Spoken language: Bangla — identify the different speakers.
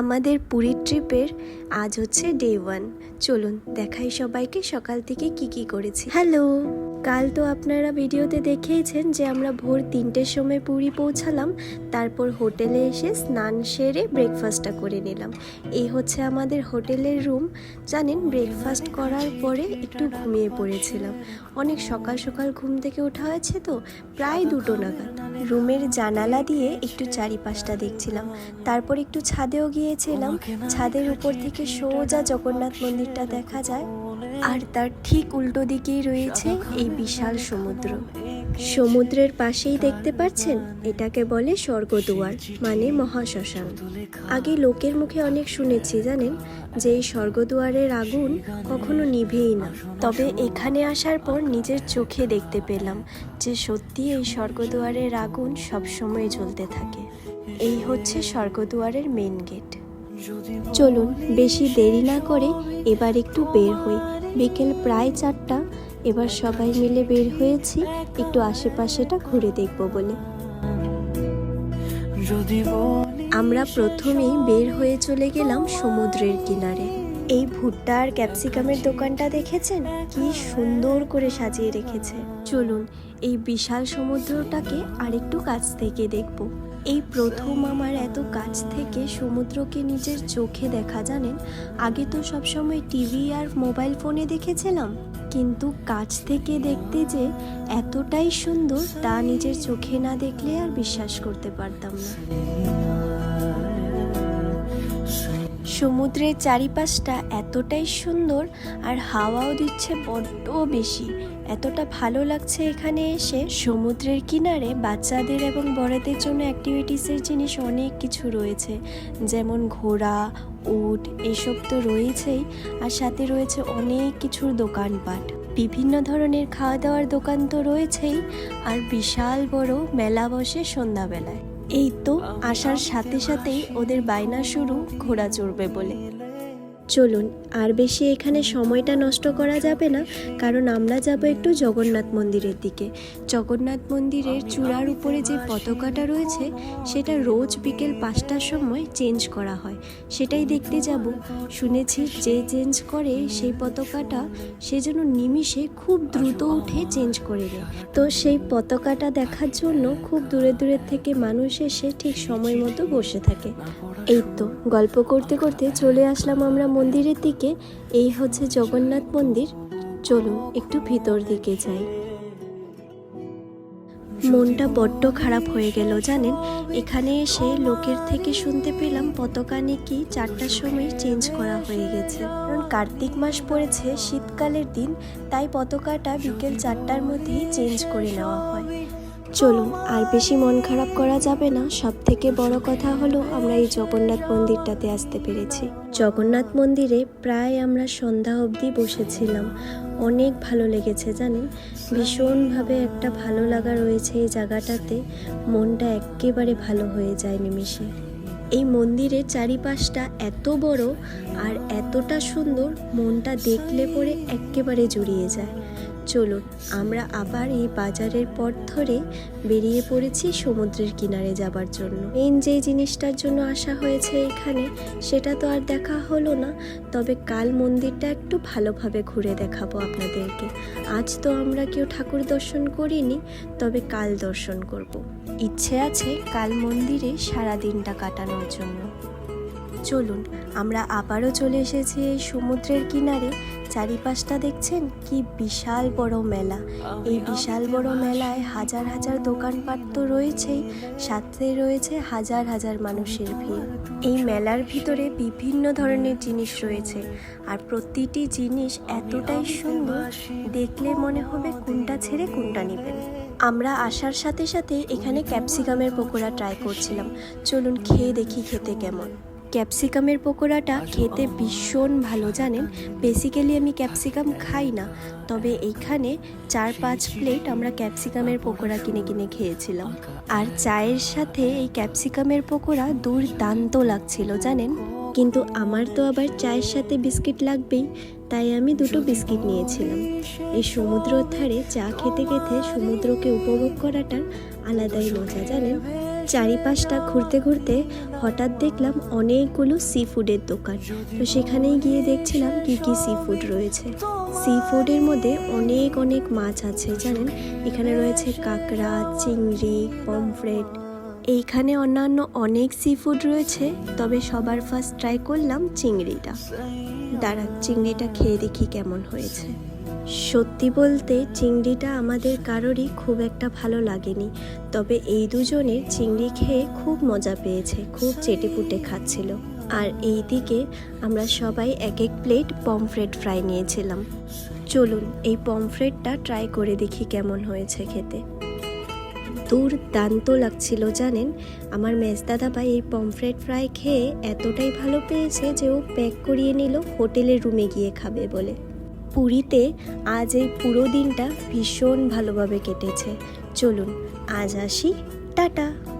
Speaker 1: আমাদের পুরীর ট্রিপের আজ হচ্ছে ডে ওয়ান চলুন, দেখাই সবাইকে সকাল থেকে কি কি করেছি। হ্যালো কাল তো আপনারা ভিডিওতে দেখিয়েছেন যে আমরা ভোর তিনটের সময় পুরী পৌঁছালাম, তারপর হোটেলে এসে স্নান সেরে ব্রেকফাস্টটা করে নিলাম। এই হচ্ছে আমাদের হোটেলের রুম জানেন ব্রেকফাস্ট করার পরে একটু ঘুমিয়ে পড়েছিলাম। অনেক সকাল সকাল ঘুম থেকে ওঠা হয়েছে তো, প্রায় দুটো নাগাদ। রুমের জানালা দিয়ে একটু চারিপাশটা দেখছিলাম। তারপর একটু ছাদেও গিয়েছিলাম। ছাদের উপর থেকে সোজা জগন্নাথ মন্দিরটা দেখা যায়। আর তার ঠিক উল্টো দিকেই রয়েছে এই বিশাল সমুদ্র। সমুদ্রের পাশেই দেখতে পাচ্ছেন? এটাকে বলে স্বর্গদুয়ার মানে মহাশ্মশান। আগে লোকের মুখে অনেক শুনেছি, জানেন? যে এই স্বর্গদুয়ারের আগুন কখনো নিভেই না। তবে এখানে আসার পর নিজের চোখে দেখতে পেলাম যে সত্যি এই স্বর্গদুয়ারের আগুন সবসময় জ্বলতে থাকে। এই হচ্ছে স্বর্গদুয়ারের মেন গেট চলুন, বেশি দেরি না করে এবার একটু বের হই। বিকেল প্রায় চারটা। এবার সবাই মিলে বের হয়েছি একটু আশেপাশেটা ঘুরে দেখব
Speaker 2: বলে।
Speaker 1: আমরা প্রথমেই বের হয়ে চলে গেলাম সমুদ্রের কিনারে। এই ভুট্টা আর ক্যাপসিকামের দোকানটা দেখেছেন? কি সুন্দর করে সাজিয়ে রেখেছে। চলুন এই বিশাল সমুদ্রটাকে আরেকটু কাছ থেকে দেখব। এই প্রথম আমার এত কাছ থেকে সমুদ্রকে নিজের চোখে দেখা জানেন? আগে তো সবসময় টিভি আর মোবাইল ফোনে দেখেছিলাম। কিন্তু কাছ থেকে দেখতে যে এতটাই সুন্দর, তা নিজের চোখে না দেখলে আর বিশ্বাস করতে পারতাম না। সমুদ্রের চারিপাশটা এতটাই সুন্দর আর হাওয়াও দিচ্ছে বড্ড বেশি। এতটা ভালো লাগছে এখানে এসে। সমুদ্রের কিনারে বাচ্চাদের এবং বড়দের জন্য অ্যাক্টিভিটিসের জিনিস অনেক কিছু রয়েছে। যেমন ঘোড়া উট এসব তো রয়েছেই আর সাথে রয়েছে অনেক কিছুর দোকানপাট। বিভিন্ন ধরনের খাওয়া দাওয়ার দোকান তো রয়েছেই আর বিশাল বড় মেলা বসে সন্ধ্যাবেলায়। এই তো আসার সাথে সাথেই ওদের বায়না শুরু ঘোড়া চড়বে বলে। চলুন, আর বেশি এখানে সময়টা নষ্ট করা যাবে না, কারণ আমরা যাব একটু জগন্নাথ মন্দিরের দিকে। জগন্নাথ মন্দিরের চূড়ার উপরে যে পতাকাটা রয়েছে, সেটা রোজ বিকেল পাঁচটার সময় চেঞ্জ করা হয়। সেটাই দেখতে যাব। শুনেছি যে চেঞ্জ করে সেই পতাকাটা, সে যেন নিমিষে খুব দ্রুত উঠে চেঞ্জ করে দেয়। তো সেই পতাকাটা দেখার জন্য খুব দূরে দূরের থেকে মানুষ এসে ঠিক সময় মতো বসে থাকে। এই তো, গল্প করতে করতে চলে আসলাম আমরা মন্দিরের দিকে, এই হচ্ছে জগন্নাথ মন্দির। চলুন একটু ভিতর দিকে যাই। মনটা বড্ড খারাপ হয়ে গেল, জানেন? এখানে এসে লোকের থেকে শুনতে পেলাম পতাকা নাকি চারটার সময় চেঞ্জ করা হয়ে গেছে। কারণ কার্তিক মাস পড়েছে, শীতকালের দিন, তাই পতাকাটা বিকেল চারটার মধ্যেই চেঞ্জ করে নেওয়া হয়। চলুন, আর বেশি মন খারাপ করা যাবে না। সব থেকে বড় কথা হলো, আমরা এই জগন্নাথ মন্দিরটাতে আসতে পেরেছি। জগন্নাথ মন্দিরে প্রায় আমরা সন্ধ্যা অবধি বসেছিলাম। অনেক ভালো লেগেছে, জানেন? ভীষণভাবে একটা ভালো লাগা রয়েছে এই জায়গাটাতে। মনটা একেবারে ভালো হয়ে যায় নিমিষে। এই মন্দিরের চারিপাশটা এত বড় আর এতটা সুন্দর, মনটা দেখলে পরে একেবারে জুড়িয়ে যায়। চলুন, আমরা আবার এই বাজারের পথ ধরে বেরিয়ে পড়েছি সমুদ্রের কিনারে যাবার জন্য। মেন যে জিনিসটার জন্য আসা হয়েছে এখানে, সেটা তো আর দেখা হলো না, তবে কাল মন্দিরটা একটু ভালোভাবে ঘুরে দেখাবো আপনাদেরকে। আজ তো আমরা কেউ ঠাকুর দর্শন করিনি, তবে কাল দর্শন করব। ইচ্ছে আছে কাল মন্দিরে সারা দিনটা কাটানোর জন্য। চলুন, আমরা আবারও চলে এসেছি এই সমুদ্রের কিনারে। চারিপাশটা দেখছেন? কি বিশাল বড় মেলা। এই বিশাল বড় মেলায় হাজার হাজার দোকানপাট তো রয়েছেই, সাথে রয়েছে হাজার হাজার মানুষের ভিড়। এই মেলার ভিতরে বিভিন্ন ধরনের জিনিস রয়েছে, আর প্রতিটি জিনিস এতটাই সুন্দর, দেখলে মনে হবে কোনটা ছেড়ে কোনটা নেবেন। আমরা আসার সাথে সাথে এখানে ক্যাপসিকামের পকোড়া ট্রাই করছিলাম। চলুন খেয়ে দেখি খেতে কেমন। ক্যাপসিকামের পকোড়াটা খেতে ভীষণ ভালো, জানেন? বেসিক্যালি আমি ক্যাপসিকাম খাই না, তবে এইখানে চার পাঁচ প্লেট আমরা ক্যাপসিকামের পকোড়া কিনে কিনে খেয়েছিলাম। আর চায়ের সাথে এই ক্যাপসিকামের পকোড়া দুর্দান্ত লাগছিল, জানেন? কিন্তু আমার তো আবার চায়ের সাথে বিস্কিট লাগবেই, তাই আমি দুটো বিস্কিট নিয়েছিলাম। এই সমুদ্রর ধারে চা খেতে খেতে সমুদ্রকে উপভোগ করাটার আলাদাই মজা, জানেন? চারিপাশটা ঘুরতে ঘুরতে হঠাৎ দেখলাম অনেকগুলো সি ফুডের দোকান। তো সেখানেই গিয়ে দেখছিলাম কি কি সি ফুড রয়েছে। সি ফুডের মধ্যে অনেক অনেক মাছ আছে, জানেন? এখানে রয়েছে কাঁকড়া, চিংড়ি, পমফ্রেট। এইখানে অন্যান্য অনেক সি ফুড রয়েছে, তবে সবার ফার্স্ট ট্রাই করলাম চিংড়িটা। দাঁড়া চিংড়িটা খেয়ে দেখি কেমন হয়েছে। সত্যি বলতে চিংড়িটা আমাদের কারোরই খুব একটা ভালো লাগেনি। তবে এই দুজনের চিংড়ি খেয়ে খুব মজা পেয়েছে, খুব চেটেপুটে খাচ্ছিল। আর এই দিকে আমরা সবাই এক এক প্লেট পমফ্রেট ফ্রাই নিয়েছিলাম। চলুন, এই পমফ্রেটটা ট্রাই করে দেখি কেমন হয়েছে খেতে। দুর্দান্ত লাগছিল, জানেন? আমার মেজদাদা ভাই এই পমফ্রেট ফ্রাই খেয়ে এতটাই ভালো পেয়েছে যে ও প্যাক করিয়ে নিল হোটেলের রুমে গিয়ে খাবে বলে। পুরীতে আজ এই পুরো দিনটা ভীষণ ভালোভাবে কেটেছে। চলুন আজ আসি। টাটা!